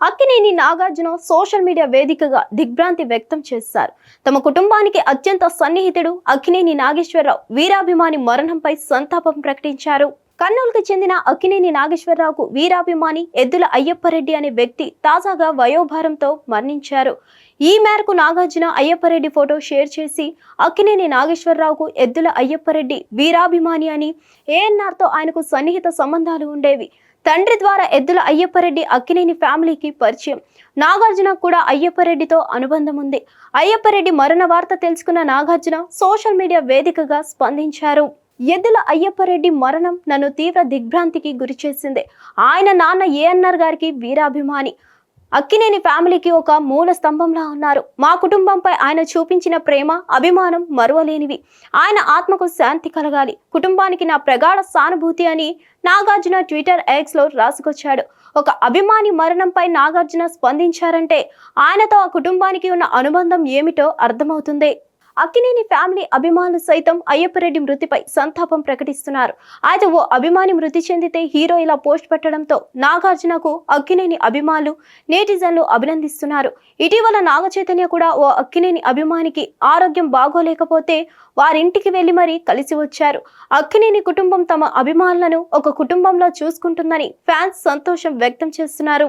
Akkineni Nagarjuna social media వేదికగా దిగ్భ్రాంతి వ్యక్తం చేశారు. తమ కుటుంబానికి అత్యంత సన్నిహితుడు అక్కినేని నాగేశ్వరరావు వీరాభిమాని మరణంపై సంతాపం ప్రకటించారు. కర్నూలుకు చెందిన అక్కినేని నాగేశ్వరరావుకు వీరాభిమాని ఎద్దుల అయ్యప్పరెడ్డి అనే వ్యక్తి తాజాగా వయోభారంతో మరణించారు. ఈ మేరకు నాగార్జున అయ్యప్పరెడ్డి ఫోటో షేర్ చేసి అక్కినేని నాగేశ్వరరావుకు ఎద్దుల అయ్యప్పరెడ్డి వీరాభిమాని అని ఏఎన్ఆర్తో ఆయనకు సన్నిహిత సంబంధాలు ఉండేవి. తండ్రి ద్వారా ఎద్దుల అయ్యప్పరెడ్డి అక్కినేని ఫ్యామిలీకి పరిచయం. నాగార్జున కూడా అయ్యప్పరెడ్డితో అనుబంధం ఉంది. అయ్యప్పరెడ్డి మరణ వార్త తెలుసుకున్న నాగార్జున సోషల్ మీడియా వేదికగా స్పందించారు. ఎద్దుల అయ్యప్పరెడ్డి మరణం నన్ను తీవ్ర దిగ్భ్రాంతికి గురిచేసింది. ఆయన నాన్న ఏఎన్ఆర్ గారికి వీరాభిమాని. అక్కినేని ఫ్యామిలీకి ఒక మూల స్తంభంలా ఉన్నారు. మా కుటుంబంపై ఆయన చూపించిన ప్రేమ అభిమానం మరువలేనివి. ఆయన ఆత్మకు శాంతి కలగాలి. కుటుంబానికి నా ప్రగాఢ సానుభూతి అని నాగార్జున ట్విట్టర్ ఎక్స్లో రాసుకొచ్చాడు. ఒక అభిమాని మరణంపై నాగార్జున స్పందించారంటే ఆయనతో ఆ కుటుంబానికి ఉన్న అనుబంధం ఏమిటో అర్థమవుతుంది. అక్కినేని ఫ్యామిలీ అభిమానులు సైతం అయ్యప్పరెడ్డి మృతిపై సంతాపం ప్రకటిస్తున్నారు. అయితే ఓ అభిమాని మృతి చెందితే హీరో ఇలా పోస్ట్ పెట్టడంతో నాగార్జునకు అక్కినేని అభిమానులు నేటిజన్లు అభినందిస్తున్నారు. ఇటీవల నాగ చైతన్య కూడా ఓ అక్కినేని అభిమానికి ఆరోగ్యం బాగోలేకపోతే వారింటికి వెళ్ళి మరీ కలిసి వచ్చారు. అక్కినేని కుటుంబం తమ అభిమానులను ఒక కుటుంబంలో చూసుకుంటుందని ఫ్యాన్స్ సంతోషం వ్యక్తం చేస్తున్నారు.